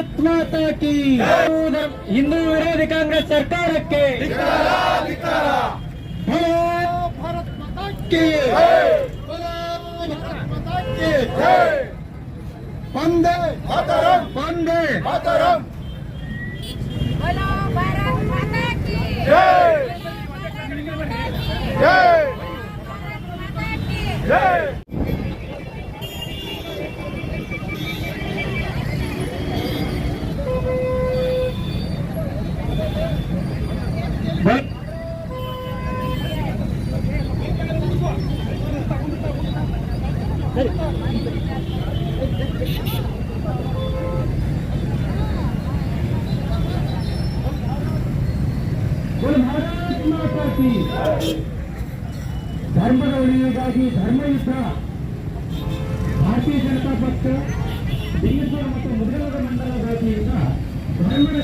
ಭಾರತ್ ಮಾತಾ ಕಿ ಹಿಂದೂ ವಿರೋಧಿ ಕಾಂಗ್ರೆಸ್ ಸರ್ಕಾರಕ್ಕೆ ಭಲೋ ಭಾರತ್ ಮಾತಾ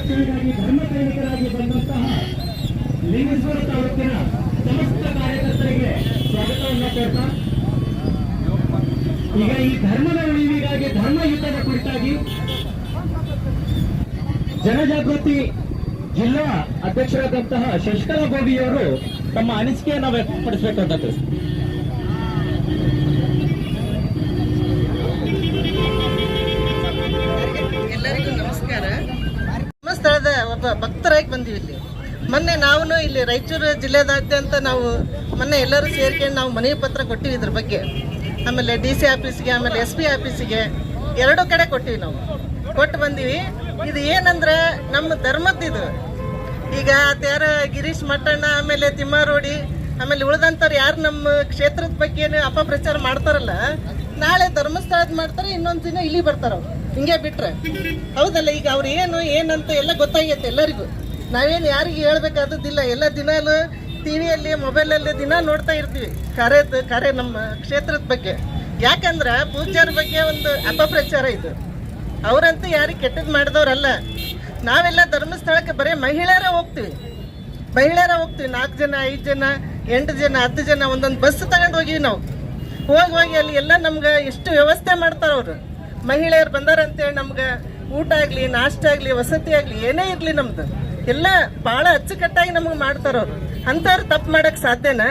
ರಕ್ಷಣೆಗಾಗಿ ಧರ್ಮ ಸೈನಿಕರಾಗಿ ಬಂದಂತಹ ಲಿಂಗೇಶ್ವರ ತಾಲೂಕಿನ ಸಮಸ್ತ ಕಾರ್ಯಕರ್ತರಿಗೆ ಸ್ವಾಗತವನ್ನು ಕೋರ್ತಾ ಈಗ ಈ ಧರ್ಮದ ಉಳಿವಿಗಾಗಿ ಧರ್ಮ ಯುದ್ಧದ ಕುರಿತಾಗಿ ಜನಜಾಗೃತಿ ಜಿಲ್ಲಾ ಅಧ್ಯಕ್ಷರಾದಂತಹ ಶಶಿಕಲಾ ಗೋಬಿಯವರು ತಮ್ಮ ಅನಿಸಿಕೆಯನ್ನು ವ್ಯಕ್ತಪಡಿಸಬೇಕಾದದ್ದು ಭಕ್ತರಾಗಿ ಬಂದೀವಿ ಇಲ್ಲಿ. ಮೊನ್ನೆ ನಾವು ಇಲ್ಲಿ ರಾಯಚೂರು ಜಿಲ್ಲೆದಾದ್ಯಂತ ನಾವು ಮೊನ್ನೆ ಎಲ್ಲರೂ ಸೇರ್ಕೊಂಡು ನಾವು ಮನವಿ ಪತ್ರ ಕೊಟ್ಟಿವಿ ಇದ್ರ ಬಗ್ಗೆ. ಆಮೇಲೆ ಡಿ ಸಿ ಆಫೀಸಿಗೆ, ಆಮೇಲೆ ಎಸ್ ಪಿ ಆಫೀಸಿಗೆ ಎರಡೂ ಕಡೆ ಕೊಟ್ಟಿವಿ ನಾವು. ಕೊಟ್ಟು ಬಂದೀವಿ. ಇದು ಏನಂದ್ರೆ ನಮ್ಮ ಧರ್ಮದ್ದಿದು ಈಗ ಯಾರ ಗಿರೀಶ್ ಮಟ್ಟಣ್ಣ, ಆಮೇಲೆ ತಿಮ್ಮಾರೋಡಿ, ಆಮೇಲೆ ಉಳಿದಂಥವ್ರು ಯಾರು ನಮ್ಮ ಕ್ಷೇತ್ರದ ಬಗ್ಗೆ ಏನು ಅಪಪ್ರಚಾರ ಮಾಡ್ತಾರಲ್ಲ ನಾಳೆ ಧರ್ಮಸ್ಥಳದ ಮಾಡ್ತಾರೆ, ಇನ್ನೊಂದು ದಿನ ಇಲ್ಲಿ ಬರ್ತಾರೆ ಅವ್ರು. ಹಿಂಗೆ ಬಿಟ್ರೆ. ಹೌದಲ್ಲ, ಈಗ ಅವ್ರು ಏನು, ಏನಂತ ಎಲ್ಲ ಗೊತ್ತಾಗೈತೆ ಎಲ್ಲರಿಗೂ. ನಾವೇನು ಯಾರಿಗೆ ಹೇಳ್ಬೇಕಾದದ್ದಿಲ್ಲ. ಎಲ್ಲ ದಿನಾಲು ಟಿವಿಯಲ್ಲಿ ಮೊಬೈಲಲ್ಲಿ ದಿನ ನೋಡ್ತಾ ಇರ್ತೀವಿ. ಕರೆದು ಕರೆ ನಮ್ಮ ಕ್ಷೇತ್ರದ ಬಗ್ಗೆ. ಯಾಕಂದ್ರೆ ಪೂಜಾರ ಬಗ್ಗೆ ಒಂದು ಅಪಪ್ರಚಾರ ಇದು. ಅವರಂತೂ ಯಾರಿಗೆ ಕೆಟ್ಟದ್ದು ಮಾಡಿದವ್ರಲ್ಲ. ನಾವೆಲ್ಲ ಧರ್ಮಸ್ಥಳಕ್ಕೆ ಬರೀ ಮಹಿಳೆಯರೇ ಹೋಗ್ತೀವಿ. ಮಹಿಳೆಯರ ಹೋಗ್ತೀವಿ. ನಾಲ್ಕು ಜನ, ಐದು ಜನ, ಎಂಟು ಜನ, ಹತ್ತು ಜನ, ಒಂದೊಂದು ಬಸ್ ತಗೊಂಡು ಹೋಗಿವಿ ನಾವು. ಹೋಗಿ ಅಲ್ಲಿ ಎಲ್ಲ ನಮ್ಗೆ ಎಷ್ಟು ವ್ಯವಸ್ಥೆ ಮಾಡ್ತಾರ ಅವರು. ಮಹಿಳೆಯರು ಬಂದಾರಂತೇಳಿ ನಮ್ಗೆ ಊಟ ಆಗಲಿ, ನಾಷ್ಟ ಆಗಲಿ, ವಸತಿ ಆಗಲಿ ಏನೇ ಇರಲಿ ನಮ್ದು. ಎಲ್ಲ ಭಾಳ ಅಚ್ಚುಕಟ್ಟಾಗಿ ನಮ್ಗೆ ಮಾಡ್ತಾರ ಅವರು. ಅಂಥವ್ರು ತಪ್ಪು ಮಾಡಕ್ಕೆ ಸಾಧ್ಯನಾ?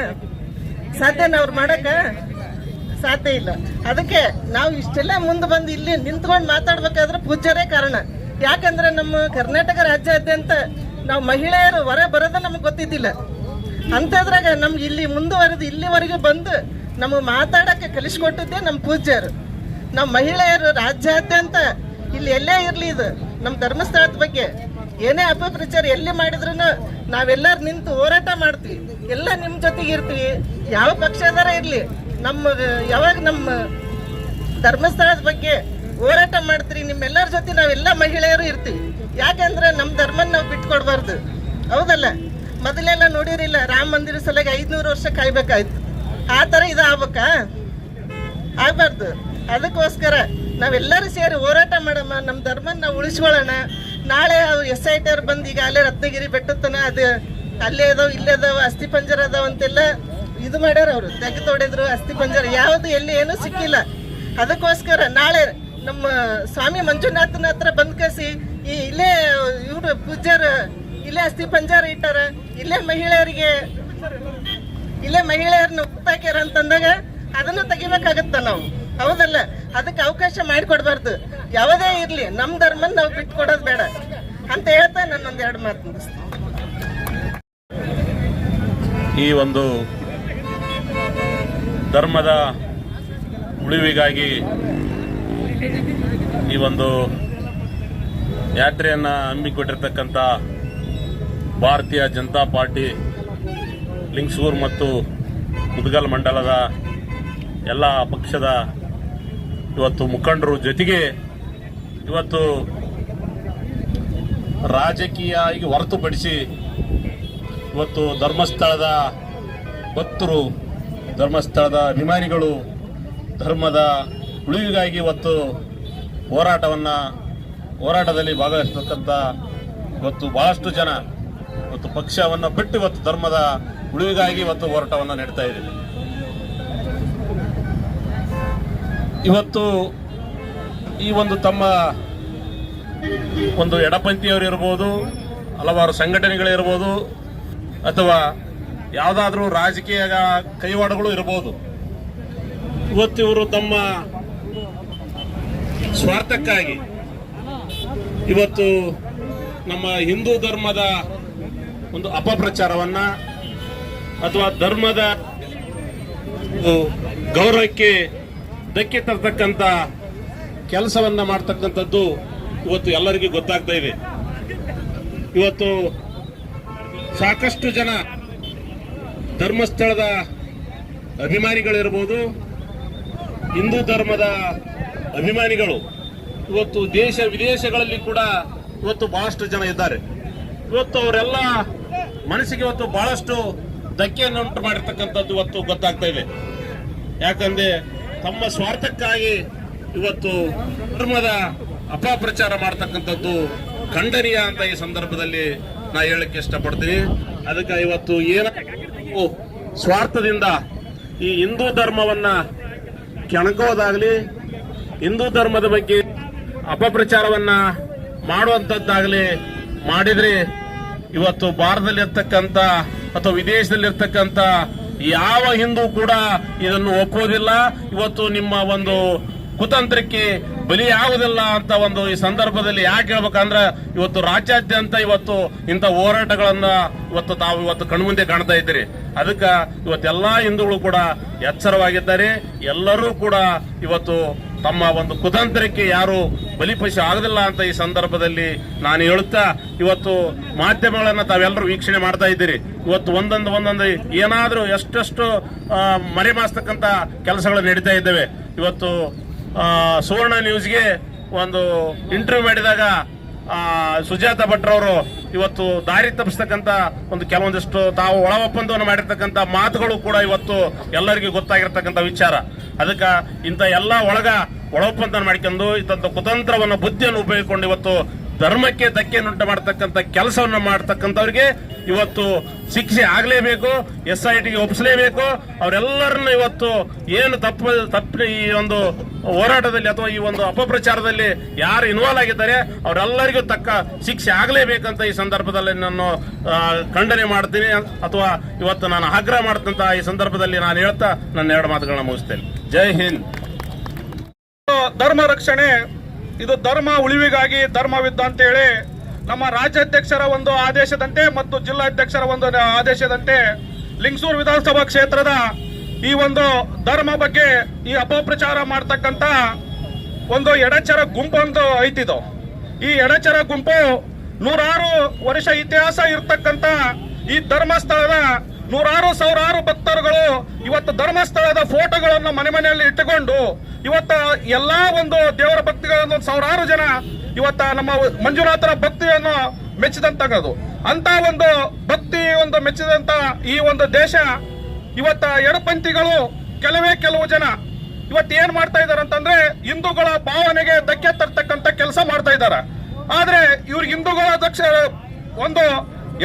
ಸಾಧ್ಯನಾ ಅವ್ರು ಮಾಡೋಕ್ಕೆ? ಸಾಧ್ಯ ಇಲ್ಲ. ಅದಕ್ಕೆ ನಾವು ಇಷ್ಟೆಲ್ಲ ಮುಂದೆ ಬಂದು ಇಲ್ಲಿ ನಿಂತ್ಕೊಂಡು ಮಾತಾಡ್ಬೇಕಾದ್ರೆ ಪೂಜ್ಯರೇ ಕಾರಣ. ಯಾಕಂದ್ರೆ ನಮ್ಮ ಕರ್ನಾಟಕ ರಾಜ್ಯಾದ್ಯಂತ ನಾವು ಮಹಿಳೆಯರು ಹೊರ ಬರೋದ ನಮ್ಗೆ ಗೊತ್ತಿದ್ದಿಲ್ಲ. ಅಂಥದ್ರಾಗ ನಮ್ಗೆ ಇಲ್ಲಿ ಮುಂದುವರೆದು ಇಲ್ಲಿವರೆಗೂ ಬಂದು ನಮಗೆ ಮಾತಾಡೋಕ್ಕೆ ಕಲಿಸ್ಕೊಟ್ಟಿದ್ದೆ ನಮ್ಮ ಪೂಜ್ಯರು. ನಮ್ಮ ಮಹಿಳೆಯರು ರಾಜ್ಯಾದ್ಯಂತ ಇಲ್ಲಿ ಎಲ್ಲೇ ಇರಲಿ ಇದು ನಮ್ಮ ಧರ್ಮಸ್ಥಳದ ಬಗ್ಗೆ. ಏನೇ ಅಪಪ್ರಚಾರ ಎಲ್ಲಿ ಮಾಡಿದ್ರು ನಾವೆಲ್ಲರೂ ನಿಂತು ಹೋರಾಟ ಮಾಡ್ತೀವಿ. ಎಲ್ಲ ನಿಮ್ಮ ಜೊತೆಗೆ ಇರ್ತೀವಿ. ಯಾವ ಪಕ್ಷದಾರ ಇರಲಿ. ನಮ್ಮ ಯಾವಾಗ ನಮ್ಮ ಧರ್ಮಸ್ಥಳದ ಬಗ್ಗೆ ಹೋರಾಟ ಮಾಡ್ತೀರಿ, ನಿಮ್ಮೆಲ್ಲರ ಜೊತೆ ನಾವೆಲ್ಲ ಮಹಿಳೆಯರು ಇರ್ತೀವಿ. ಯಾಕಂದ್ರೆ ನಮ್ಮ ಧರ್ಮನ ನಾವು ಬಿಟ್ಕೊಡ್ಬಾರ್ದು. ಹೌದಲ್ಲ? ಮೊದಲೆಲ್ಲ ನೋಡಿರಿಲ್ಲ, ರಾಮ ಮಂದಿರ ಸಲಗೆ ಐದ್ನೂರು ವರ್ಷ ಕಾಯ್ಬೇಕಾಯ್ತು. ಆ ಥರ ಇದು ಆಗ್ಬೇಕಾ ಆಗ್ಬಾರ್ದು. ಅದಕ್ಕೋಸ್ಕರ ನಾವೆಲ್ಲರೂ ಸೇರಿ ಹೋರಾಟ ಮಾಡಮ್ಮ. ನಮ್ಮ ಧರ್ಮನ ನಾವು ಉಳಿಸ್ಕೊಳ್ಳೋಣ. ನಾಳೆ ಎಸ್ ಐ ಟಿ ಅವ್ರು ಬಂದು ಈಗ ಅಲ್ಲೇ ರತ್ನಗಿರಿ ಬೆಟ್ಟತನ, ಅದು ಅಲ್ಲೇ ಅದಾವ, ಇಲ್ಲೇ ಅದಾವ, ಅಸ್ಥಿ ಪಂಜರ ಅದಾವ ಅಂತೆಲ್ಲ ಇದು ಮಾಡ್ಯಾರ ಅವರು. ತೆಗೆ ಹೊಡೆದ್ರು ಅಸ್ಥಿ ಪಂಜರ, ಯಾವುದು ಎಲ್ಲಿ ಏನೂ ಸಿಕ್ಕಿಲ್ಲ. ಅದಕ್ಕೋಸ್ಕರ ನಾಳೆ ನಮ್ಮ ಸ್ವಾಮಿ ಮಂಜುನಾಥನ ಹತ್ರ ಬಂದ್ ಕಸಿ ಈ ಇಲ್ಲೇ ಇವರು ಪೂಜ್ಯರು, ಇಲ್ಲೇ ಅಸ್ಥಿ ಪಂಜರ ಇಟ್ಟಾರ, ಇಲ್ಲೇ ಮಹಿಳೆಯರಿಗೆ ಇಲ್ಲೇ ಮಹಿಳೆಯರನ್ನ ಉಪ್ಪಾಕ್ಯಾರ ಅಂತಂದಾಗ ಅದನ್ನು ತೆಗಿಬೇಕಾಗತ್ತ ನಾವು? ಹೌದಲ್ಲ? ಅದಕ್ಕೆ ಅವಕಾಶ ಮಾಡಿಕೊಡ್ಬಾರ್ದು. ಯಾವುದೇ ಇರ್ಲಿ ನಮ್ಮ ಧರ್ಮ ನಾವು ಬಿಟ್ಟು ಕೊಡೋದು ಬೇಡ. ಅಂತ ಹೇಳ್ತಾ ನಾನು ಎರಡು ಮಾತು ಈ ಒಂದು ಧರ್ಮದ ಉಳಿವಿಗಾಗಿ ಈ ಒಂದು ಯಾತ್ರೆಯನ್ನು ಹಮ್ಮಿಕೊಟ್ಟಿರ್ತಕ್ಕಂಥ ಭಾರತೀಯ ಜನತಾ ಪಾರ್ಟಿ ಲಿಂಗ್ಸೂರು ಮತ್ತು ಮುದಗಲ್ ಮಂಡಲದ ಎಲ್ಲ ಪಕ್ಷದ ಇವತ್ತು ಮುಖಂಡರು ಜೊತೆಗೆ ಇವತ್ತು ರಾಜಕೀಯ ಹೊರತುಪಡಿಸಿ ಇವತ್ತು ಧರ್ಮಸ್ಥಳದ ಭಕ್ತರು, ಧರ್ಮಸ್ಥಳದ ಅಭಿಮಾನಿಗಳು, ಧರ್ಮದ ಉಳಿವಿಗಾಗಿ ಇವತ್ತು ಹೋರಾಟವನ್ನು, ಹೋರಾಟದಲ್ಲಿ ಭಾಗವಹಿಸತಕ್ಕಂಥ ಇವತ್ತು ಬಹಳಷ್ಟು ಜನ ಇವತ್ತು ಪಕ್ಷವನ್ನು ಬಿಟ್ಟು ಇವತ್ತು ಧರ್ಮದ ಉಳಿವಿಗಾಗಿ ಇವತ್ತು ಹೋರಾಟವನ್ನು ನೀಡ್ತಾ ಇದ್ದೀವಿ. ಇವತ್ತು ಈ ಒಂದು ತಮ್ಮ ಒಂದು ಎಡಪಂಥಿಯವರು ಇರ್ಬೋದು, ಹಲವಾರು ಸಂಘಟನೆಗಳಿರ್ಬೋದು ಅಥವಾ ಯಾವುದಾದ್ರೂ ರಾಜಕೀಯ ಕೈವಾಡಗಳು ಇರ್ಬೋದು. ಇವತ್ತು ಇವರು ತಮ್ಮ ಸ್ವಾರ್ಥಕ್ಕಾಗಿ ಇವತ್ತು ನಮ್ಮ ಹಿಂದೂ ಧರ್ಮದ ಒಂದು ಅಪಪ್ರಚಾರವನ್ನ ಅಥವಾ ಧರ್ಮದ ಗೌರವಕ್ಕೆ ಧಕ್ಕೆ ತರತಕ್ಕಂಥ ಕೆಲಸವನ್ನ ಮಾಡ್ತಕ್ಕಂಥದ್ದು ಇವತ್ತು ಎಲ್ಲರಿಗೂ ಗೊತ್ತಾಗ್ತಾ ಇದೆ. ಇವತ್ತು ಸಾಕಷ್ಟು ಜನ ಧರ್ಮಸ್ಥಳದ ಅಭಿಮಾನಿಗಳಿರ್ಬೋದು, ಹಿಂದೂ ಧರ್ಮದ ಅಭಿಮಾನಿಗಳು, ಇವತ್ತು ದೇಶ ವಿದೇಶಗಳಲ್ಲಿ ಕೂಡ ಇವತ್ತು ಬಹಳಷ್ಟು ಜನ ಇದ್ದಾರೆ. ಇವತ್ತು ಅವರೆಲ್ಲ ಮನಸ್ಸಿಗೆ ಇವತ್ತು ಬಹಳಷ್ಟು ಧಕ್ಕೆಯನ್ನು ಉಂಟು ಮಾಡಿರ್ತಕ್ಕಂಥದ್ದು ಇವತ್ತು ಗೊತ್ತಾಗ್ತಾ ಇದೆ. ಯಾಕಂದ್ರೆ ತಮ್ಮ ಸ್ವಾರ್ಥಕ್ಕಾಗಿ ಇವತ್ತು ಧರ್ಮದ ಅಪಪ್ರಚಾರ ಮಾಡ್ತಕ್ಕಂಥದ್ದು ಖಂಡನೀಯ ಅಂತ ಈ ಸಂದರ್ಭದಲ್ಲಿ ನಾ ಹೇಳಕ್ಕೆ ಇಷ್ಟಪಡ್ತೀನಿ. ಅದಕ್ಕೆ ಇವತ್ತು ಏನ ಸ್ವಾರ್ಥದಿಂದ ಈ ಹಿಂದೂ ಧರ್ಮವನ್ನ ಕೆಣಕೋದಾಗ್ಲಿ, ಹಿಂದೂ ಧರ್ಮದ ಬಗ್ಗೆ ಅಪಪ್ರಚಾರವನ್ನ ಮಾಡುವಂತದ್ದಾಗಲಿ ಮಾಡಿದ್ರೆ ಇವತ್ತು ಭಾರತದಲ್ಲಿ ಇರ್ತಕ್ಕಂಥ ಅಥವಾ ವಿದೇಶದಲ್ಲಿ ಇರ್ತಕ್ಕಂಥ ಯಾವ ಹಿಂದೂ ಕೂಡ ಇದನ್ನು ಒಪ್ಪೋದಿಲ್ಲ ಇವತ್ತು ನಿಮ್ಮ ಒಂದು ಕುತಂತ್ರಕ್ಕೆ ಬಲಿಯಾಗುವುದಿಲ್ಲ ಅಂತ ಒಂದು ಈ ಸಂದರ್ಭದಲ್ಲಿ ಯಾಕೆ ಹೇಳ್ಬೇಕಂದ್ರೆ ಇವತ್ತು ರಾಜ್ಯಾದ್ಯಂತ ಇವತ್ತು ಇಂಥ ಹೋರಾಟಗಳನ್ನ ಇವತ್ತು ತಾವು ಇವತ್ತು ಕಣ್ಮುಂದೆ ಕಾಣ್ತಾ ಇದ್ದೀರಿ. ಅದಕ್ಕೆ ಇವತ್ತೆಲ್ಲಾ ಹಿಂದೂಗಳು ಕೂಡ ಎಚ್ಚರವಾಗಿದ್ದಾರೆ. ಎಲ್ಲರೂ ಕೂಡ ಇವತ್ತು ತಮ್ಮ ಒಂದು ಕುತಂತ್ರಕ್ಕೆ ಯಾರು ಬಲಿಪಶು ಆಗದಿಲ್ಲ ಅಂತ ಈ ಸಂದರ್ಭದಲ್ಲಿ ನಾನು ಹೇಳುತ್ತಾ, ಇವತ್ತು ಮಾಧ್ಯಮಗಳನ್ನ ತಾವೆಲ್ಲರೂ ವೀಕ್ಷಣೆ ಮಾಡ್ತಾ ಇದ್ದೀರಿ. ಇವತ್ತು ಒಂದೊಂದು ಒಂದೊಂದು ಏನಾದರೂ ಎಷ್ಟೆಷ್ಟು ಮರೆಮಾಸ್ತಕ್ಕಂಥ ಕೆಲಸಗಳು ನಡೀತಾ ಇದ್ದಾವೆ. ಇವತ್ತು ಸುವರ್ಣ ನ್ಯೂಸ್ಗೆ ಒಂದು ಇಂಟರ್ವ್ಯೂ ಮಾಡಿದಾಗ ಸುಜಾತ ಭಟ್ರವರು ಇವತ್ತು ದಾರಿ ತಪ್ಪಿಸ್ತಕ್ಕಂಥ ಒಂದು ಕೆಲವೊಂದಿಷ್ಟು ತಾವು ಒಳ ಒಪ್ಪಂದವನ್ನು ಮಾಡಿರ್ತಕ್ಕಂಥ ಮಾತುಗಳು ಕೂಡ ಇವತ್ತು ಎಲ್ಲರಿಗೂ ಗೊತ್ತಾಗಿರ್ತಕ್ಕಂಥ ವಿಚಾರ. ಅದಕ್ಕೆ ಇಂಥ ಎಲ್ಲ ಒಳಗ ಒಳ ಒಪ್ಪಂದ ಮಾಡ್ಕೊಂಡು ಇಂಥ ಕುತಂತ್ರವನ್ನು, ಬುದ್ಧಿಯನ್ನು ಉಪಯೋಗಿಕೊಂಡು ಇವತ್ತು ಧರ್ಮಕ್ಕೆ ಧಕ್ಕೆಯನ್ನುಂಟು ಮಾಡ್ತಕ್ಕಂಥ ಕೆಲಸವನ್ನು ಮಾಡ್ತಕ್ಕಂಥವ್ರಿಗೆ ಇವತ್ತು ಶಿಕ್ಷೆ ಆಗಲೇಬೇಕು ಎಸ್ ಐ ಟಿಗೆ ಒಪ್ಪಿಸಲೇಬೇಕು ಅವರೆಲ್ಲರನ್ನ ಇವತ್ತು ಏನು ತಪ್ಪು ತಪ್ಪು, ಈ ಒಂದು ಹೋರಾಟದಲ್ಲಿ ಅಥವಾ ಈ ಒಂದು ಅಪಪ್ರಚಾರದಲ್ಲಿ ಯಾರು ಇನ್ವಾಲ್ವ್ ಆಗಿದ್ದಾರೆ, ಅವರೆಲ್ಲರಿಗೂ ತಕ್ಕ ಶಿಕ್ಷೆ ಆಗಲೇಬೇಕಂತ ಈ ಸಂದರ್ಭದಲ್ಲಿ ನಾನು ಖಂಡನೆ ಮಾಡ್ತೀನಿ. ಅಥವಾ ಇವತ್ತು ನಾನು ಆಗ್ರಹ ಮಾಡ್ತಂತ ಈ ಸಂದರ್ಭದಲ್ಲಿ ನಾನು ಹೇಳ್ತಾ ನನ್ನ ಎರಡು ಮಾತುಗಳನ್ನ ಮುಗಿಸ್ತೇನೆ. ಜೈ ಹಿಂದ್. ಧರ್ಮ ರಕ್ಷಣೆ ಇದು ಧರ್ಮ ಉಳಿವಿಗಾಗಿ ಧರ್ಮವಿದ್ದ ಅಂತೇಳಿ ನಮ್ಮ ರಾಜ್ಯಾಧ್ಯಕ್ಷರ ಒಂದು ಆದೇಶದಂತೆ ಮತ್ತು ಜಿಲ್ಲಾಧ್ಯಕ್ಷರ ಒಂದು ಆದೇಶದಂತೆ ಲಿಂಗಸೂರು ವಿಧಾನಸಭಾ ಕ್ಷೇತ್ರದ ಈ ಒಂದು ಧರ್ಮ ಬಗ್ಗೆ ಈ ಅಪಪ್ರಚಾರ ಮಾಡ್ತಕ್ಕಂತ ಒಂದು ಎಡಚರ ಗುಂಪೊಂದು ಐತಿದು. ಈ ಎಡಚರ ಗುಂಪು ನೂರಾರು ವರ್ಷ ಇತಿಹಾಸ ಇರ್ತಕ್ಕಂತ ಈ ಧರ್ಮಸ್ಥಳದ ನೂರಾರು ಸಾವಿರಾರು ಭಕ್ತರುಗಳು ಇವತ್ತು ಧರ್ಮಸ್ಥಳದ ಫೋಟೋಗಳನ್ನು ಮನೆ ಮನೆಯಲ್ಲಿ ಇಟ್ಟುಕೊಂಡು ಇವತ್ತು ಎಲ್ಲಾ ಒಂದು ದೇವರ ಭಕ್ತಿಗಳನ್ನು ಸಾವಿರಾರು ಜನ ಇವತ್ತ ನಮ್ಮ ಮಂಜುನಾಥರ ಭಕ್ತಿಯನ್ನು ಮೆಚ್ಚಿದಂತಾಗದು. ಅಂತ ಒಂದು ಭಕ್ತಿ ಒಂದು ಮೆಚ್ಚಿದಂತ ಈ ಒಂದು ದೇಶ ಇವತ್ತ ಎಡಪಂಥಿಗಳು ಕೆಲವೇ ಕೆಲವು ಜನ ಇವತ್ತು ಏನ್ ಮಾಡ್ತಾ ಇದಾರೆ ಅಂತಂದ್ರೆ ಹಿಂದೂಗಳ ಭಾವನೆಗೆ ಧಕ್ಕೆ ತರ್ತಕ್ಕಂಥ ಕೆಲಸ ಮಾಡ್ತಾ ಇದ್ದಾರೆ. ಆದ್ರೆ ಇವ್ರಿಗೆ ಹಿಂದೂಗಳ ದಕ್ಷ ಒಂದು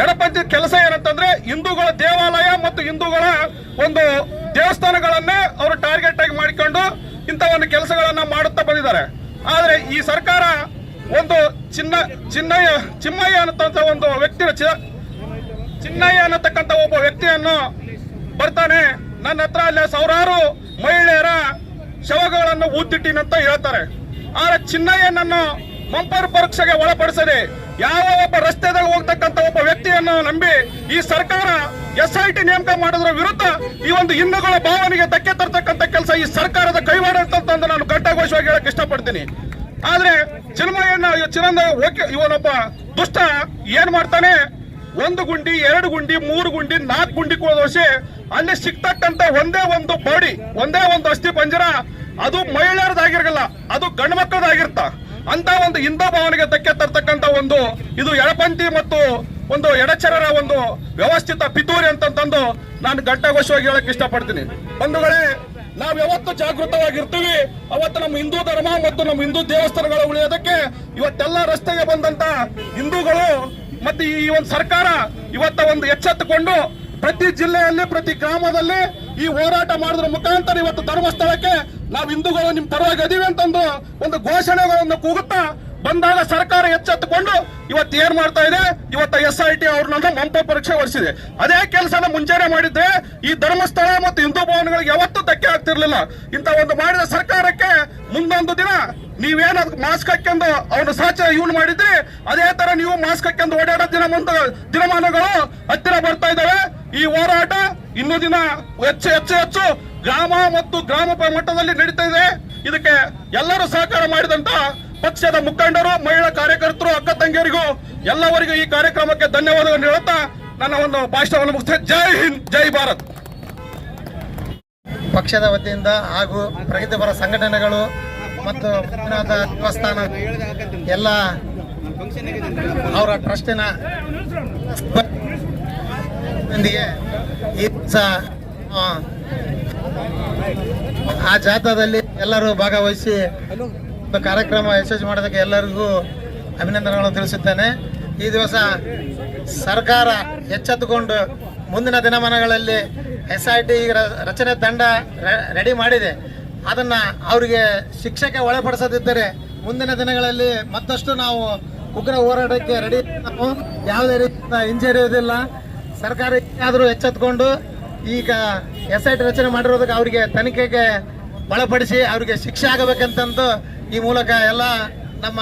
ಎಡಪಂಥಿ ಕೆಲಸ ಏನಂತಂದ್ರೆ ಹಿಂದೂಗಳ ದೇವಾಲಯ ಮತ್ತು ಹಿಂದೂಗಳ ಒಂದು ದೇವಸ್ಥಾನಗಳನ್ನೇ ಅವರು ಟಾರ್ಗೆಟ್ ಆಗಿ ಮಾಡಿಕೊಂಡು ಇಂಥ ಒಂದು ಕೆಲಸಗಳನ್ನ ಮಾಡುತ್ತಾ ಬಂದಿದ್ದಾರೆ. ಆದರೆ ಈ ಸರ್ಕಾರ ಒಂದು ಚಿನ್ನ, ಚಿನ್ನಯ್ಯ, ಚಿಮ್ಮಯ್ಯ ಅನ್ನತಕ್ಕಂಥ ಒಂದು ವ್ಯಕ್ತಿ ಚಿನ್ನಯ್ಯ ಅನ್ನತಕ್ಕಂಥ ಒಬ್ಬ ವ್ಯಕ್ತಿಯನ್ನು ಬರ್ತಾನೆ, ನನ್ನ ಹತ್ರ ಅಲ್ಲಿ ಸಾವಿರಾರು ಮಹಿಳೆಯರ ಶವಗಳನ್ನು ಊದ್ದಿಟ್ಟಿನಂತ ಹೇಳ್ತಾರೆ. ಆದರೆ ಚಿನ್ನಯ್ಯನನ್ನು ಮಂಪರ್ ಪರೀಕ್ಷೆಗೆ ಒಳಪಡಿಸದೆ ಯಾವ ಒಬ್ಬ ರಸ್ತೆದಾಗ ಹೋಗ್ತಕ್ಕಂತ ಒಬ್ಬ ವ್ಯಕ್ತಿಯನ್ನು ನಂಬಿ ಈ ಸರ್ಕಾರ ಎಸ್ ಐ ಟಿ ನೇಮಕ ಮಾಡೋದ್ರ ವಿರುದ್ಧ ಈ ಒಂದು ಹಿಂದೂಗಳ ಭಾವನೆಗೆ ಧಕ್ಕೆ ತರ್ತಕ್ಕಂಥ ಕೆಲಸ ಈ ಸರ್ಕಾರದ ಕೈವಾಡ ಅಂತ ನಾನು ಕಟ್ಟಾಘೋಷವಾಗಿ ಹೇಳಕ್ ಇಷ್ಟಪಡ್ತೀನಿ. ಆದ್ರೆ ಚಿನ್ಮಯ್ಯನ ಚಿರಂದ ಇವನೊಬ್ಬ ದುಷ್ಟ ಏನ್ ಮಾಡ್ತಾನೆ? ಒಂದು ಗುಂಡಿ, ಎರಡು ಗುಂಡಿ, ಮೂರು ಗುಂಡಿ, ನಾಲ್ಕು ಗುಂಡಿ ದೋಷಿ ಅಲ್ಲಿ ಸಿಕ್ತಕ್ಕಂತ ಒಂದೇ ಒಂದು ಬಾಡಿ, ಒಂದೇ ಒಂದು ಅಸ್ಥಿ ಪಂಜರ, ಅದು ಮಹಿಳೆಯರದಾಗಿರಲ್ಲ, ಅದು ಗಂಡು ಮಕ್ಕಳದಾಗಿರ್ತ. ಅಂತ ಒಂದು ಹಿಂದೂ ಭಾವನೆಗೆ ಧಕ್ಕೆ ತರ್ತಕ್ಕಂಥ ಒಂದು, ಇದು ಎಡಪಂಥಿ ಮತ್ತು ಒಂದು ಎಡಚರರ ಒಂದು ವ್ಯವಸ್ಥಿತ ಪಿತೂರಿ ಅಂತಂತಂದು ನಾನು ಘಟ್ಟಘೋಷವಾಗಿ ಹೇಳಕ್ ಇಷ್ಟಪಡ್ತೀನಿ. ಬಂಧುಗಳೇ, ನಾವು ಯಾವತ್ತು ಜಾಗೃತವಾಗಿರ್ತೀವಿ. ಅವತ್ತು ನಮ್ಮ ಹಿಂದೂ ಧರ್ಮ ಮತ್ತು ನಮ್ಮ ಹಿಂದೂ ದೇವಸ್ಥಾನಗಳು ಉಳಿಯೋದಕ್ಕೆ ಇವತ್ತೆಲ್ಲ ರಸ್ತೆಗೆ ಬಂದಂತ ಹಿಂದೂಗಳು ಮತ್ತೆ ಈ ಒಂದು ಸರ್ಕಾರ ಇವತ್ತ ಒಂದು ಎಚ್ಚೆತ್ತುಕೊಂಡು ಪ್ರತಿ ಜಿಲ್ಲೆಯಲ್ಲಿ, ಪ್ರತಿ ಗ್ರಾಮದಲ್ಲಿ ಈ ಹೋರಾಟ ಮಾಡೋದ್ರ ಮುಖಾಂತರ ಇವತ್ತು ಧರ್ಮಸ್ಥಳಕ್ಕೆ ನಾವು ಹಿಂದೂಗಳು ನಿಮ್ ಪರವಾಗಿ ಅದೀವಿ ಅಂತಂದು ಒಂದು ಘೋಷಣೆಗಳನ್ನು ಕೂಗುತ್ತಾ ಬಂದಾಗ ಸರ್ಕಾರ ಎಚ್ಚೆತ್ತುಕೊಂಡು ಇವತ್ತು ಏನ್ ಮಾಡ್ತಾ ಇದೆ? ಇವತ್ತು ಎಸ್ ಐ ಟಿ ಅವ್ರನ್ನ ಮಂಪ ಪರೀಕ್ಷೆ ಹೊರಿಸಿದೆ ಅದೇ ಕೆಲಸನ ಮುಂಚೆನೆ ಮಾಡಿದ್ರೆ ಈ ಧರ್ಮಸ್ಥಳ ಮತ್ತು ಹಿಂದೂ ಭವನಗಳಿಗೆ ಯಾವತ್ತೂ ಧಕ್ಕೆ ಆಗ್ತಿರ್ಲಿಲ್ಲ. ಇಂತ ಒಂದು ಮಾಡಿದ ಸರ್ಕಾರಕ್ಕೆ ಮುಂದೊಂದು ದಿನ ನೀವೇನ ಮಾಸ್ಕ್ ಹಾಕೊಂಡು ಅವನು ಸಾಚ ಇವ್ನು ಮಾಡಿದ್ರಿ? ಅದೇ ತರ ನೀವು ಮಾಸ್ಕ್ ಹಾಕೊಂಡು ಓಡಾಡೋ ದಿನ ಮುಂದೆ ದಿನಮಾನಗಳು ಹತ್ತಿರ ಬರ್ತಾ ಇದ್ದಾವೆ ಈ ಹೋರಾಟ ಇನ್ನು ದಿನ ಹೆಚ್ಚು ಹೆಚ್ಚು ಹೆಚ್ಚು ಗ್ರಾಮ ಮತ್ತು ಗ್ರಾಮ ಮಟ್ಟದಲ್ಲಿ ನಡೀತಾ ಇದೆ. ಇದಕ್ಕೆ ಎಲ್ಲರೂ ಸಹಕಾರ ಮಾಡಿದಂತ ಪಕ್ಷದ ಮುಖಂಡರು, ಮಹಿಳಾ ಕಾರ್ಯಕರ್ತರು, ಅಕ್ಕ ತಂಗಿಯರಿಗೂ ಎಲ್ಲವರಿಗೂ ಈ ಕಾರ್ಯಕ್ರಮಕ್ಕೆ ಧನ್ಯವಾದಗಳನ್ನು ಹೇಳುತ್ತಾ ನನ್ನ ಒಂದು ಭಾಷಣವನ್ನು ಮುಗಿಸ್ತೇನೆ ಜೈ ಹಿಂದ್, ಜೈ ಭಾರತ್. ಪಕ್ಷದ ವತಿಯಿಂದ ಹಾಗೂ ಪ್ರಗತಿಪರ ಸಂಘಟನೆಗಳು ಮತ್ತು ದೇವಸ್ಥಾನ ಎಲ್ಲ ಅವರ ಟ್ರಸ್ಟಿನ ಸಿಬ್ಬಂದಿಗೆ ಈ ವರ್ಷ ಆ, ಜಾಥಾದಲ್ಲಿ ಎಲ್ಲರೂ ಭಾಗವಹಿಸಿ ಕಾರ್ಯಕ್ರಮ ಯಶಸ್ವಿ ಮಾಡೋದಕ್ಕೆ ಎಲ್ಲರಿಗೂ ಅಭಿನಂದನೆಗಳನ್ನು ತಿಳಿಸುತ್ತೇನೆ. ಈ ದಿವಸ ಸರ್ಕಾರ ಎಚ್ಚೆತ್ತುಕೊಂಡು ಮುಂದಿನ ದಿನಮಾನಗಳಲ್ಲಿ ಎಸ್ ಐ ಟಿ ರಚನೆ ತಂಡ ರೆಡಿ ಮಾಡಿದೆ. ಅದನ್ನು ಅವರಿಗೆ ಶಿಕ್ಷೆಗೆ ಒಳಪಡಿಸದಿದ್ದರೆ ಮುಂದಿನ ದಿನಗಳಲ್ಲಿ ಮತ್ತಷ್ಟು ನಾವು ಉಗ್ರ ಹೋರಾಟಕ್ಕೆ ರೆಡಿ ಯಾವುದೇ ರೀತಿಯ ಹಿಂಜರಿಯುವುದಿಲ್ಲ. ಸರ್ಕಾರ ಆದರೂ ಎಚ್ಚೆತ್ಕೊಂಡು ಈಗ ಎಸ್ ಐ ಟಿ ರಚನೆ ಮಾಡಿರೋದಕ್ಕೆ ಅವರಿಗೆ ತನಿಖೆಗೆ ಒಳಪಡಿಸಿ ಅವರಿಗೆ ಶಿಕ್ಷೆ ಆಗಬೇಕಂತಂದು ಈ ಮೂಲಕ ಎಲ್ಲ ನಮ್ಮ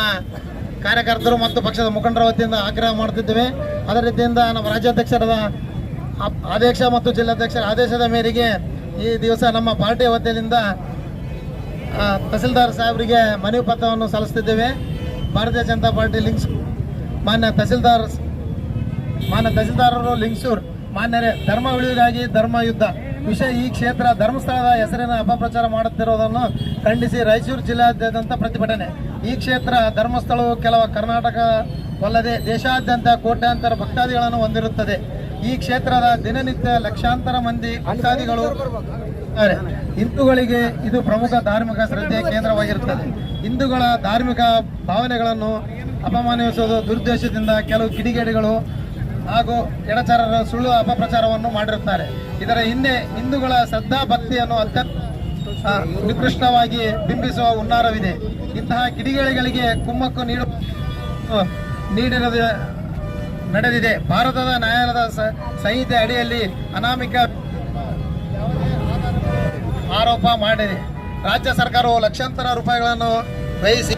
ಕಾರ್ಯಕರ್ತರು ಮತ್ತು ಪಕ್ಷದ ಮುಖಂಡರ ವತಿಯಿಂದ ಆಗ್ರಹ ಮಾಡ್ತಿದ್ದೇವೆ. ಅದೇ ರೀತಿಯಿಂದ ನಮ್ಮ ರಾಜ್ಯಾಧ್ಯಕ್ಷರದ ಆದೇಶ ಮತ್ತು ಜಿಲ್ಲಾಧ್ಯಕ್ಷರ ಆದೇಶದ ಮೇರೆಗೆ ಈ ದಿವಸ ನಮ್ಮ ಪಾರ್ಟಿಯ ವತಿಯಿಂದ ತಹಸೀಲ್ದಾರ್ ಸಾಹೇಬರಿಗೆ ಮನವಿ ಪತ್ರವನ್ನು ಸಲ್ಲಿಸ್ತಿದ್ದೇವೆ. ಭಾರತೀಯ ಜನತಾ ಪಾರ್ಟಿ ಲಿಂಕ್ಸ್ ಮಾನ್ಯ ತಹಸೀಲ್ದಾರ್ ಮಾನ್ಯ ತಹಸೀಲ್ದಾರರು ಲಿಂಗಸೂರ್, ಮಾನ್ಯರೇ, ಧರ್ಮ ಉಳಿವಿಗಾಗಿ ಧರ್ಮ ಯುದ್ಧ. ವಿಷಯ ಈ ಕ್ಷೇತ್ರ, ಧರ್ಮಸ್ಥಳದ ಹೆಸರಿನ ಅಪಪ್ರಚಾರ ಮಾಡುತ್ತಿರುವುದನ್ನು ಖಂಡಿಸಿ ರಾಯಚೂರು ಜಿಲ್ಲಾದ್ಯಂತ ಪ್ರತಿಭಟನೆ. ಈ ಕ್ಷೇತ್ರ, ಧರ್ಮಸ್ಥಳವು ಕೆಲವು ಕರ್ನಾಟಕವಲ್ಲದೆ ದೇಶಾದ್ಯಂತ ಕೋಟ್ಯಾಂತರ ಭಕ್ತಾದಿಗಳನ್ನು ಹೊಂದಿರುತ್ತದೆ. ಈ ಕ್ಷೇತ್ರದ ದಿನನಿತ್ಯ ಲಕ್ಷಾಂತರ ಮಂದಿ ಭಕ್ತಾದಿಗಳು. ಹಿಂದೂಗಳಿಗೆ ಇದು ಪ್ರಮುಖ ಧಾರ್ಮಿಕ ಶ್ರದ್ಧೆಯ ಕೇಂದ್ರವಾಗಿರುತ್ತದೆ. ಹಿಂದೂಗಳ ಧಾರ್ಮಿಕ ಭಾವನೆಗಳನ್ನು ಅಪಮಾನಿಸುವುದು ದುರುದ್ದೇಶದಿಂದ ಕೆಲವು ಕಿಡಿಗೇಡಿಗಳು ಹಾಗೂ ಎಡಚಾರರ ಸುಳ್ಳು ಅಪಪ್ರಚಾರವನ್ನು ಮಾಡಿರುತ್ತಾರೆ. ಇದರ ಹಿಂದೆ ಹಿಂದೂಗಳ ಶ್ರದ್ಧಾ ಭಕ್ತಿಯನ್ನು ಅತ್ಯಂತ ನಿಕೃಷ್ಟವಾಗಿ ಬಿಂಬಿಸುವ ಹುನ್ನಾರವಿದೆ. ಇಂತಹ ಕಿಡಿಗೇಡಿಗಳಿಗೆ ಕುಮ್ಮಕ್ಕು ನೀಡು ನೀಡಿರದ ನಡೆದಿದೆ. ಭಾರತದ ನ್ಯಾಯಾಲಯದ ಸಂಹಿತೆ ಅಡಿಯಲ್ಲಿ ಅನಾಮಿಕ ಆರೋಪ ಮಾಡಿದೆ. ರಾಜ್ಯ ಸರ್ಕಾರವು ಲಕ್ಷಾಂತರ ರೂಪಾಯಿಗಳನ್ನು ವಹಿಸಿ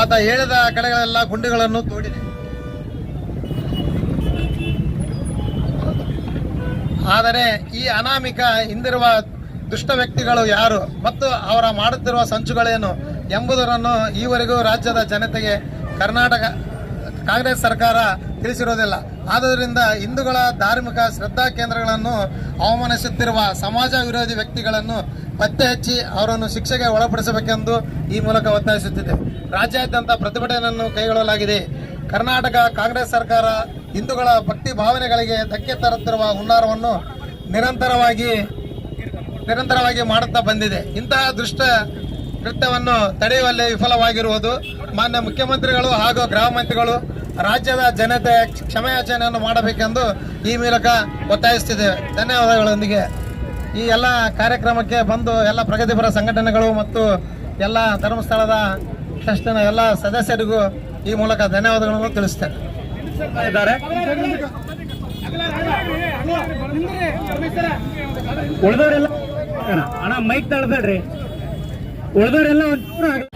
ಆತ ಹೇಳಿದ ಕಡೆಗಳೆಲ್ಲ ಗುಂಡಿಗಳನ್ನು ತೋಡಿದೆ. ಆದರೆ ಈ ಅನಾಮಿಕ ಹಿಂದಿರುವ ದುಷ್ಟ ವ್ಯಕ್ತಿಗಳು ಯಾರು ಮತ್ತು ಅವರ ಮಾಡುತ್ತಿರುವ ಸಂಚುಗಳೇನು ಎಂಬುದರನ್ನು ಈವರೆಗೂ ರಾಜ್ಯದ ಜನತೆಗೆ ಕರ್ನಾಟಕ, ಕಾಂಗ್ರೆಸ್ ಸರ್ಕಾರ ತಿಳಿಸಿರುವುದಿಲ್ಲ. ಆದ್ದರಿಂದ ಹಿಂದೂಗಳ ಧಾರ್ಮಿಕ ಶ್ರದ್ಧಾ ಕೇಂದ್ರಗಳನ್ನು ಅವಮಾನಿಸುತ್ತಿರುವ ಸಮಾಜ ವಿರೋಧಿ ವ್ಯಕ್ತಿಗಳನ್ನು ಪತ್ತೆ ಹಚ್ಚಿ ಅವರನ್ನು ಶಿಕ್ಷೆಗೆ ಒಳಪಡಿಸಬೇಕೆಂದು ಈ ಮೂಲಕ ಒತ್ತಾಯಿಸುತ್ತಿದೆ. ರಾಜ್ಯಾದ್ಯಂತ ಪ್ರತಿಭಟನೆಯನ್ನು ಕೈಗೊಳ್ಳಲಾಗಿದೆ. ಕರ್ನಾಟಕ ಕಾಂಗ್ರೆಸ್ ಸರ್ಕಾರ ಹಿಂದೂಗಳ ಭಕ್ತಿ ಭಾವನೆಗಳಿಗೆ ಧಕ್ಕೆ ತರುತ್ತಿರುವ ಹುನ್ನಾರವನ್ನು ನಿರಂತರವಾಗಿ ನಿರಂತರವಾಗಿ ಮಾಡುತ್ತಾ ಬಂದಿದೆ. ಇಂತಹ ದುಷ್ಟ ಕೃತ್ಯವನ್ನು ತಡೆಯುವಲ್ಲಿ ವಿಫಲವಾಗಿರುವುದು ಮಾನ್ಯ ಮುಖ್ಯಮಂತ್ರಿಗಳು ಹಾಗೂ ಗೃಹ ಮಂತ್ರಿಗಳು ರಾಜ್ಯದ ಜನತೆ ಕ್ಷಮೆಯಾಚನೆಯನ್ನು ಮಾಡಬೇಕೆಂದು ಈ ಮೂಲಕ ಒತ್ತಾಯಿಸುತ್ತಿದ್ದೇವೆ. ಧನ್ಯವಾದಗಳೊಂದಿಗೆ. ಈ ಎಲ್ಲ ಕಾರ್ಯಕ್ರಮಕ್ಕೆ ಬಂದು ಎಲ್ಲ ಪ್ರಗತಿಪರ ಸಂಘಟನೆಗಳು ಮತ್ತು ಎಲ್ಲ ಧರ್ಮಸ್ಥಳದ ಟ್ರಸ್ಟಿನ ಎಲ್ಲ ಸದಸ್ಯರಿಗೂ ಈ ಮೂಲಕ ಧನ್ಯವಾದಗಳನ್ನು ತಿಳಿಸ್ತೇನೆ. ಇದ್ದಾರೆ. ಉಳ್ದವರೆಲ್ಲ ಅಣ್ಣ ಮೈಕ್ ತಳ್ಬೇಡ್ರಿ. ಉಳಿದವರೆಲ್ಲ ಒಂಚೂರು ಆಗ-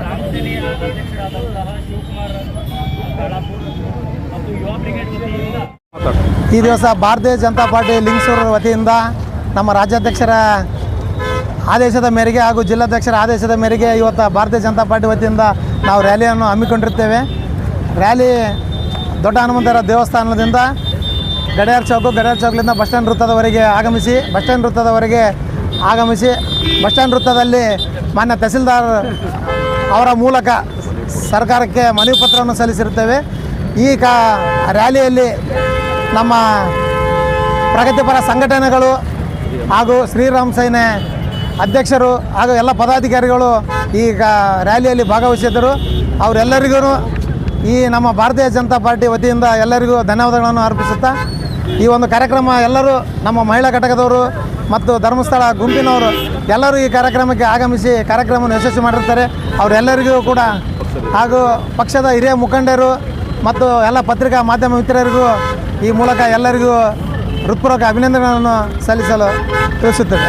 ರಾಮಸೇನೆಯ ಅಧ್ಯಕ್ಷರಾದಂತಹ ಶಿವಕುಮಾರ್ ಕಾಳಾಪುರ್ ಮತ್ತು ಯುವ ಬ್ರಿಗೇಡ್ ವತಿಯಿಂದ ಈ ದಿವಸ ಭಾರತೀಯ ಜನತಾ ಪಾರ್ಟಿ ಲಿಂಗಸೂರು ವತಿಯಿಂದ ನಮ್ಮ ರಾಜ್ಯಾಧ್ಯಕ್ಷರ ಆದೇಶದ ಮೇರೆಗೆ ಹಾಗೂ ಜಿಲ್ಲಾಧ್ಯಕ್ಷರ ಆದೇಶದ ಮೇರೆಗೆ ಇವತ್ತು ಭಾರತೀಯ ಜನತಾ ಪಾರ್ಟಿ ವತಿಯಿಂದ ನಾವು ರ್ಯಾಲಿಯನ್ನು ಹಮ್ಮಿಕೊಂಡಿರ್ತೇವೆ. ರ್ಯಾಲಿ ದೊಡ್ಡ ಹನುಮಂತರ ದೇವಸ್ಥಾನದಿಂದ ಗಡಿಯಾರ್ ಚೌಕು, ಗಡಿಯಾರ್ ಚೌಕ್ಲಿಂದ ಬಸ್ ಸ್ಟ್ಯಾಂಡ್ ವೃತ್ತದವರೆಗೆ ಆಗಮಿಸಿ, ಬಸ್ ಸ್ಟ್ಯಾಂಡ್ ವೃತ್ತದವರೆಗೆ ಆಗಮಿಸಿ, ಬಸ್ ಸ್ಟ್ಯಾಂಡ್ ವೃತ್ತದಲ್ಲಿ ಮಾನ್ಯ ತಹಸೀಲ್ದಾರ್ ಅವರ ಮೂಲಕ ಸರ್ಕಾರಕ್ಕೆ ಮನವಿ ಪತ್ರವನ್ನು ಸಲ್ಲಿಸಿರುತ್ತೇವೆ. ಈ ಕಾ ರ್ಯಾಲಿಯಲ್ಲಿ ನಮ್ಮ ಪ್ರಗತಿಪರ ಸಂಘಟನೆಗಳು ಹಾಗೂ ಶ್ರೀರಾಮ್ ಸೇನೆ ಅಧ್ಯಕ್ಷರು ಹಾಗೂ ಎಲ್ಲ ಪದಾಧಿಕಾರಿಗಳು ಈಗ ರ್ಯಾಲಿಯಲ್ಲಿ ಭಾಗವಹಿಸಿದ್ದರು. ಅವರೆಲ್ಲರಿಗೂ ಈ ನಮ್ಮ ಭಾರತೀಯ ಜನತಾ ಪಾರ್ಟಿ ವತಿಯಿಂದ ಎಲ್ಲರಿಗೂ ಧನ್ಯವಾದಗಳನ್ನು ಅರ್ಪಿಸುತ್ತಾ, ಈ ಒಂದು ಕಾರ್ಯಕ್ರಮ ಎಲ್ಲರೂ ನಮ್ಮ ಮಹಿಳಾ ಘಟಕದವರು ಮತ್ತು ಧರ್ಮಸ್ಥಳ ಗುಂಪಿನವರು ಎಲ್ಲರೂ ಈ ಕಾರ್ಯಕ್ರಮಕ್ಕೆ ಆಗಮಿಸಿ ಕಾರ್ಯಕ್ರಮವನ್ನು ಯಶಸ್ವಿ ಮಾಡಿರ್ತಾರೆ. ಅವರೆಲ್ಲರಿಗೂ ಕೂಡ ಹಾಗೂ ಪಕ್ಷದ ಹಿರಿಯ ಮುಖಂಡರು ಮತ್ತು ಎಲ್ಲ ಪತ್ರಿಕಾ ಮಾಧ್ಯಮ ಮಿತ್ರರಿಗೂ ಈ ಮೂಲಕ ಎಲ್ಲರಿಗೂ ಹೃತ್ಪೂರ್ವಕ ಅಭಿನಂದನೆಗಳನ್ನು ಸಲ್ಲಿಸಲು ತಿಳಿಸುತ್ತೇವೆ